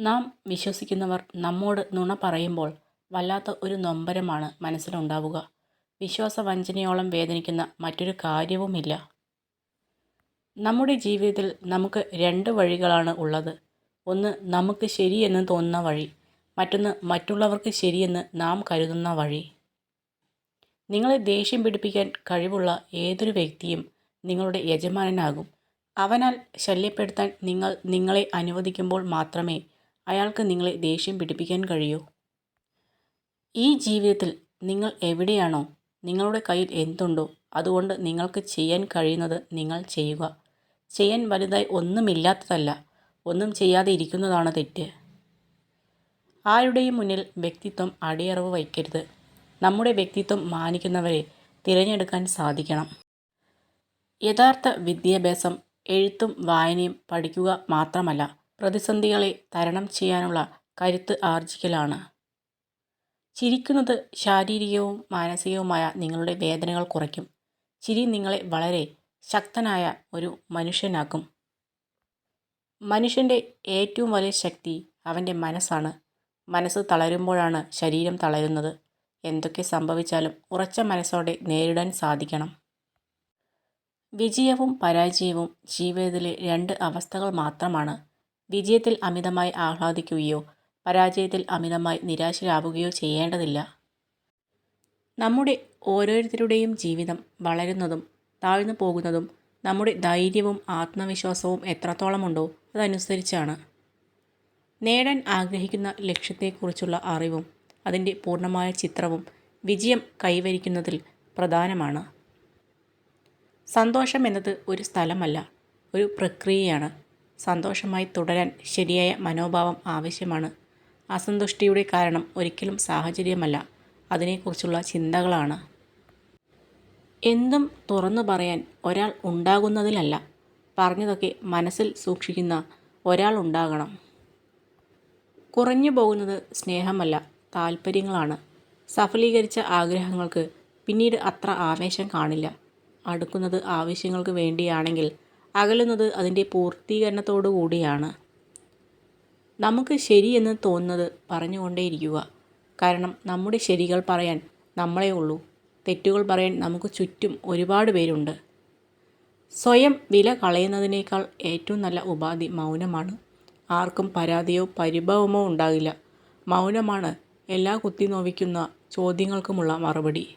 നാം വിശ്വസിക്കുന്നവർ നമ്മോട് നുണ പറയുമ്പോൾ വല്ലാത്ത ഒരു നൊമ്പരമാണ് മനസ്സിലുണ്ടാവുക. വിശ്വാസവഞ്ചനയോളം വേദനിക്കുന്ന മറ്റൊരു കാര്യവുമില്ല. നമ്മുടെ ജീവിതത്തിൽ നമുക്ക് രണ്ട് വഴികളാണ് ഉള്ളത്. ഒന്ന് നമുക്ക് ശരിയെന്ന് തോന്നുന്ന വഴി. മറ്റൊന്ന് മറ്റുള്ളവർക്ക് ശരിയെന്ന് നാം കരുതുന്ന വഴി. നിങ്ങളെ ദേഷ്യം പിടിപ്പിക്കാൻ കഴിവുള്ള ഏതൊരു വ്യക്തിയും നിങ്ങളുടെ യജമാനനാകും. അവനാൽ ശല്യപ്പെടുത്താൻ നിങ്ങൾ നിങ്ങളെ അനുവദിക്കുമ്പോൾ മാത്രമേ അയാൾക്ക് നിങ്ങളെ ദേഷ്യം പിടിപ്പിക്കാൻ കഴിയൂ. ഈ ജീവിതത്തിൽ നിങ്ങൾ എവിടെയാണോ, നിങ്ങളുടെ കയ്യിൽ എന്തുണ്ടോ അതുകൊണ്ട് നിങ്ങൾക്ക് ചെയ്യാൻ കഴിയുന്നത് നിങ്ങൾ ചെയ്യുക. ചെയ്യാൻ വലുതായി ഒന്നുമില്ലാത്തതല്ല, ഒന്നും ചെയ്യാതെ ഇരിക്കുന്നതാണ് തെറ്റ്. ആരുടെയും മുന്നിൽ വ്യക്തിത്വം അടിയറവ് വയ്ക്കരുത്. നമ്മുടെ വ്യക്തിത്വം മാനിക്കുന്നവരെ തിരഞ്ഞെടുക്കാൻ സാധിക്കണം. യഥാർത്ഥ വിദ്യാഭ്യാസം എഴുത്തും വായനയും പഠിക്കുക മാത്രമല്ല, പ്രതിസന്ധികളെ തരണം ചെയ്യാനുള്ള കരുത്ത് ആർജിക്കലാണ്. ചിരിക്കുന്നത് ശാരീരികവും മാനസികവുമായ നിങ്ങളുടെ വേദനകൾ കുറയ്ക്കും. ചിരി നിങ്ങളെ വളരെ ശക്തനായ ഒരു മനുഷ്യനാക്കും. മനുഷ്യന്റെ ഏറ്റവും വലിയ ശക്തി അവന്റെ മനസ്സാണ്. മനസ്സ് തളരുമ്പോഴാണ് ശരീരം തളരുന്നത്. എന്തൊക്കെ സംഭവിച്ചാലും ഉറച്ച മനസ്സോടെ നേരിടാൻ സാധിക്കണം. വിജയവും പരാജയവും ജീവിതത്തിലെ രണ്ട് അവസ്ഥകൾ മാത്രമാണ്. വിജയത്തിൽ അമിതമായി ആഹ്ലാദിക്കുകയോ പരാജയത്തിൽ അമിതമായി നിരാശരാവുകയോ ചെയ്യേണ്ടതില്ല. നമ്മുടെ ഓരോരുത്തരുടെയും ജീവിതം വളരുന്നതും താഴ്ന്നു പോകുന്നതും നമ്മുടെ ധൈര്യവും ആത്മവിശ്വാസവും എത്രത്തോളമുണ്ടോ അതനുസരിച്ചാണ്. നേടാൻ ആഗ്രഹിക്കുന്ന ലക്ഷ്യത്തെക്കുറിച്ചുള്ള അറിവും അതിന്റെ പൂർണമായ ചിത്രവും വിജയം കൈവരിക്കുന്നതിൽ പ്രധാനമാണ്. സന്തോഷം എന്നത് ഒരു സ്ഥലമല്ല, ഒരു പ്രക്രിയയാണ്. സന്തോഷമായി തുടരാൻ ശരിയായ മനോഭാവം ആവശ്യമാണ്. അസന്തുഷ്ടിയുടെ കാരണം ഒരിക്കലും സാഹചര്യമല്ല, അതിനെക്കുറിച്ചുള്ള ചിന്തകളാണ്. എന്തും തുറന്നു പറയാൻ ഒരാൾ ഉണ്ടാകുന്നതിലല്ല, പറഞ്ഞതൊക്കെ മനസ്സിൽ സൂക്ഷിക്കുന്ന ഒരാൾ ഉണ്ടാകണം കുറഞ്ഞു പോകുന്നത് സ്നേഹമല്ല, താല്പര്യങ്ങളാണ് സഫലീകരിച്ച ആഗ്രഹങ്ങൾക്ക് പിന്നീട് അത്ര ആവേശം കാണില്ല. അടുക്കുന്നത് ആവശ്യങ്ങൾക്ക് വേണ്ടിയാണെങ്കിൽ അകലുന്നത് അതിന്റെ പൂർത്തീകരണത്തോടുകൂടിയാണ്. നമുക്ക് ശരിയെന്ന് തോന്നുന്നത് പറഞ്ഞുകൊണ്ടേയിരിക്കുക. കാരണം നമ്മുടെ ശരികൾ പറയാൻ നമ്മളേ ഉള്ളൂ. തെറ്റുകൾ പറയാൻ നമുക്ക് ചുറ്റും ഒരുപാട് പേരുണ്ട്. സ്വയം വില കളയുന്നതിനേക്കാൾ ഏറ്റവും നല്ല ഉപാധി മൗനമാണ്. ആർക്കും പരാതിയോ പരിഭവമോ ഉണ്ടാകില്ല. മൗനമാണ് എല്ലാ കുത്തി നോവിക്കുന്ന ചോദ്യങ്ങൾക്കുമുള്ള മറുപടി.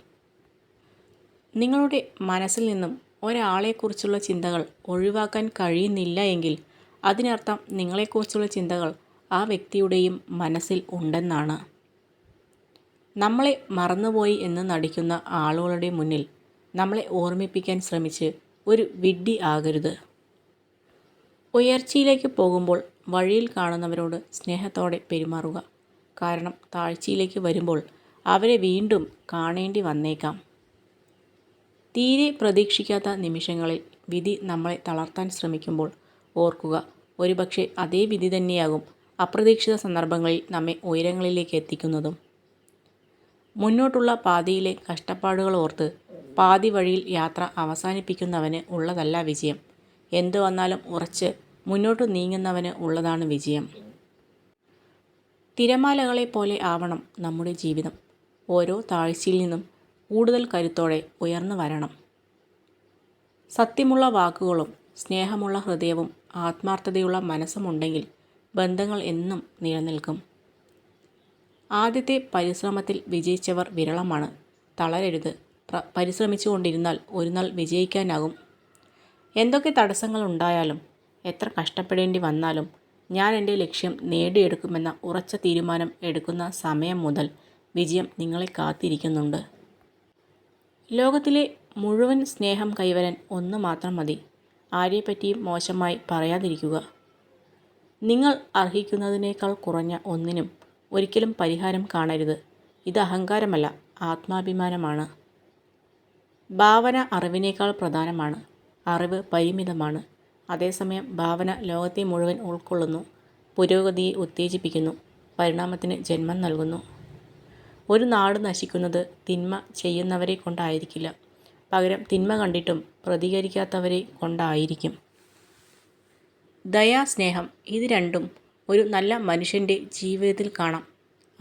നിങ്ങളുടെ മനസ്സിൽ നിന്നും ഒരാളെക്കുറിച്ചുള്ള ചിന്തകൾ ഒഴിവാക്കാൻ കഴിയുന്നില്ല എങ്കിൽ അതിനർത്ഥം നിങ്ങളെക്കുറിച്ചുള്ള ചിന്തകൾ ആ വ്യക്തിയുടെയും മനസ്സിൽ ഉണ്ടെന്നാണ്. നമ്മളെ മറന്നുപോയി എന്ന് നടിക്കുന്ന ആളുകളുടെ മുന്നിൽ നമ്മളെ ഓർമ്മിപ്പിക്കാൻ ശ്രമിച്ച് ഒരു വിഡ്ഢി ആകരുത്. ഉയർച്ചയിലേക്ക് പോകുമ്പോൾ വഴിയിൽ കാണുന്നവരോട് സ്നേഹത്തോടെ പെരുമാറുക. കാരണം താഴ്ചയിലേക്ക് വരുമ്പോൾ അവരെ വീണ്ടും കാണേണ്ടി വന്നേക്കാം. തീരെ പ്രതീക്ഷിക്കാത്ത നിമിഷങ്ങളിൽ വിധി നമ്മളെ തളർത്താൻ ശ്രമിക്കുമ്പോൾ ഓർക്കുക, ഒരുപക്ഷെ അതേ വിധി തന്നെയാകും അപ്രതീക്ഷിത സന്ദർഭങ്ങളിൽ നമ്മെ ഉയരങ്ങളിലേക്ക് എത്തിക്കുന്നതും. മുന്നോട്ടുള്ള പാതിയിലെ കഷ്ടപ്പാടുകൾ ഓർത്ത് പാതി വഴിയിൽ യാത്ര അവസാനിപ്പിക്കുന്നവന് ഉള്ളതല്ല വിജയം. എന്തു വന്നാലും ഉറച്ച് മുന്നോട്ട് നീങ്ങുന്നവന് ഉള്ളതാണ് വിജയം. തിരമാലകളെ പോലെ ആവണം നമ്മുടെ ജീവിതം. ഓരോ താഴ്ചയിൽ നിന്നും കൂടുതൽ കരുത്തോടെ ഉയർന്നു വരണം. സത്യമുള്ള വാക്കുകളും സ്നേഹമുള്ള ഹൃദയവും ആത്മാർത്ഥതയുള്ള മനസ്സുമുണ്ടെങ്കിൽ ബന്ധങ്ങൾ എന്നും നിലനിൽക്കും. ആദ്യത്തെ പരിശ്രമത്തിൽ വിജയിച്ചവർ വിരളമാണ്. തളരരുത്, പരിശ്രമിച്ചുകൊണ്ടിരുന്നാൽ ഒരുനാൾ വിജയിക്കാനാകും. എന്തൊക്കെ തടസ്സങ്ങൾ ഉണ്ടായാലും എത്ര കഷ്ടപ്പെടേണ്ടി വന്നാലും ഞാൻ എന്റെ ലക്ഷ്യം നേടിയെടുക്കുമെന്ന ഉറച്ച തീരുമാനം എടുക്കുന്ന സമയം മുതൽ വിജയം നിങ്ങളെ കാത്തിരിക്കുന്നുണ്ട്. ലോകത്തിലെ മുഴുവൻ സ്നേഹം കൈവരാൻ ഒന്ന് മാത്രം മതി, ആരെപ്പറ്റിയും മോശമായി പറയാതിരിക്കുക. നിങ്ങൾ അർഹിക്കുന്നതിനേക്കാൾ കുറഞ്ഞ ഒന്നിനും ഒരിക്കലും പരിഹാരം കാണരുത്. ഇത് അഹങ്കാരമല്ല, ആത്മാഭിമാനമാണ്. ഭാവന അറിവിനേക്കാൾ പ്രധാനമാണ്. അറിവ് പരിമിതമാണ്, അതേസമയം ഭാവന ലോകത്തെ മുഴുവൻ ഉൾക്കൊള്ളുന്നു. പുരോഗതിയെ ഉത്തേജിപ്പിക്കുന്നു, പരിണാമത്തിന് ജന്മം നൽകുന്നു. ഒരു നാട് നശിക്കുന്നത് തിന്മ ചെയ്യുന്നവരെ കൊണ്ടായിരിക്കില്ല. പകരം തിന്മ കണ്ടിട്ടും പ്രതികരിക്കാത്തവരെ കൊണ്ടായിരിക്കും. ദയാസ്നേഹം ഇത് രണ്ടും ഒരു നല്ല മനുഷ്യന്റെ ജീവിതത്തിൽ കാണാം.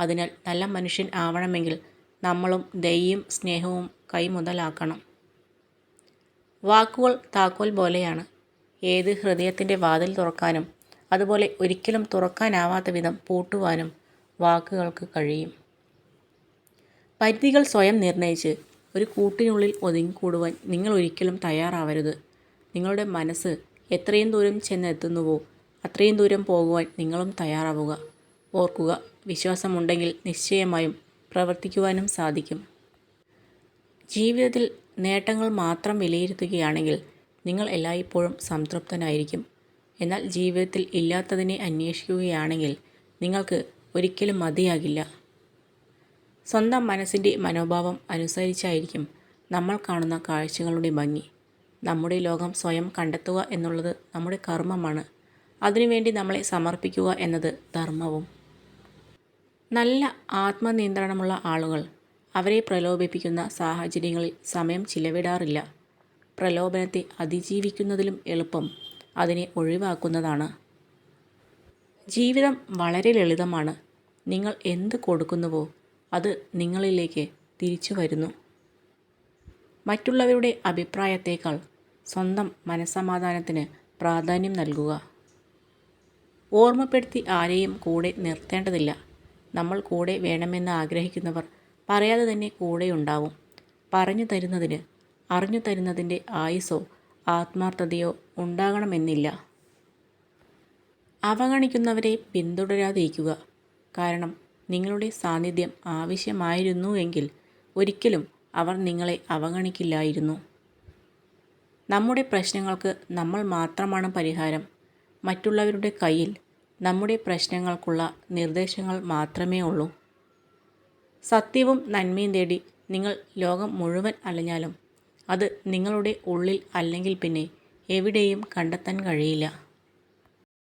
അതിനാൽ നല്ല മനുഷ്യൻ ആവണമെങ്കിൽ നമ്മളും ദയയും സ്നേഹവും കൈമുതലാക്കണം. വാക്കുകൾ താക്കോൽ പോലെയാണ്. ഏത് ഹൃദയത്തിന്റെ വാതിൽ തുറക്കാനും അതുപോലെ ഒരിക്കലും തുറക്കാനാവാത്ത വിധം പൂട്ടുവാനും വാക്കുകൾക്ക് കഴിയും. പരിധികൾ സ്വയം നിർണയിച്ച് ഒരു കൂട്ടിനുള്ളിൽ ഒതുങ്ങിക്കൂടുവാൻ നിങ്ങൾ ഒരിക്കലും തയ്യാറാവരുത്. നിങ്ങളുടെ മനസ്സ് എത്രയും ദൂരം ചെന്നെത്തുന്നുവോ അത്രയും ദൂരം പോകുവാൻ നിങ്ങളും തയ്യാറാവുക. ഓർക്കുക വിശ്വാസമുണ്ടെങ്കിൽ നിശ്ചയമായും പ്രവർത്തിക്കുവാനും സാധിക്കും. ജീവിതത്തിൽ നേട്ടങ്ങൾ മാത്രം വിലയിരുത്തുകയാണെങ്കിൽ നിങ്ങൾ എല്ലായ്പ്പോഴും സംതൃപ്തനായിരിക്കും. എന്നാൽ ജീവിതത്തിൽ ഇല്ലാത്തതിനെ അന്വേഷിക്കുകയാണെങ്കിൽ നിങ്ങൾക്ക് ഒരിക്കലും മതിയാകില്ല. സ്വന്തം മനസ്സിന്റെ മനോഭാവം അനുസരിച്ചായിരിക്കും നമ്മൾ കാണുന്ന കാഴ്ചകളുടെ ഭംഗി. നമ്മുടെ ലോകം സ്വയം കണ്ടെത്തുക എന്നുള്ളത് നമ്മുടെ കർമ്മമാണ്. അതിനുവേണ്ടി നമ്മളെ സമർപ്പിക്കുക എന്നത് ധർമ്മവും. നല്ല ആത്മനിയന്ത്രണമുള്ള ആളുകൾ അവരെ പ്രലോഭിപ്പിക്കുന്ന സാഹചര്യങ്ങളിൽ സമയം ചിലവിടാറില്ല. പ്രലോഭനത്തെ അതിജീവിക്കുന്നതിലും എളുപ്പം അതിനെ ഒഴിവാക്കുന്നതാണ്. ജീവിതം വളരെ ലളിതമാണ്. നിങ്ങൾ എന്ത് കൊടുക്കുന്നുവോ അത് നിങ്ങളിലേക്ക് തിരിച്ചു വരുന്നു. മറ്റുള്ളവരുടെ അഭിപ്രായത്തേക്കാൾ സ്വന്തം മനസ്സമാധാനത്തിന് പ്രാധാന്യം നൽകുക. ഓർമ്മപ്പെടുത്തി ആരെയും കൂടെ നിർത്തേണ്ടതില്ല. നമ്മൾ കൂടെ വേണമെന്ന് ആഗ്രഹിക്കുന്നവർ പറയാതെ തന്നെ കൂടെ ഉണ്ടാവും. പറഞ്ഞു തരുന്നതിന് അറിഞ്ഞു തരുന്നതിന്റെ ആയുസോ ആത്മാർത്ഥതയോ ഉണ്ടാകണമെന്നില്ല. അവഗണിക്കുന്നവരെ പിന്തുടരാതിരിക്കുക കാരണം നിങ്ങളുടെ സാന്നിധ്യം ആവശ്യമായിരുന്നു എങ്കിൽ ഒരിക്കലും അവർ നിങ്ങളെ അവഗണിക്കില്ലായിരുന്നു. നമ്മുടെ പ്രശ്നങ്ങൾക്ക് നമ്മൾ മാത്രമാണ് പരിഹാരം. മറ്റുള്ളവരുടെ കയ്യിൽ നമ്മുടെ പ്രശ്നങ്ങൾക്കുള്ള നിർദ്ദേശങ്ങൾ മാത്രമേ ഉള്ളൂ. സത്യവും നന്മയും തേടി നിങ്ങൾ ലോകം മുഴുവൻ അലഞ്ഞാലും അത് നിങ്ങളുടെ ഉള്ളിൽ അല്ലെങ്കിൽ പിന്നെ എവിടെയും കണ്ടെത്താൻ കഴിയില്ല.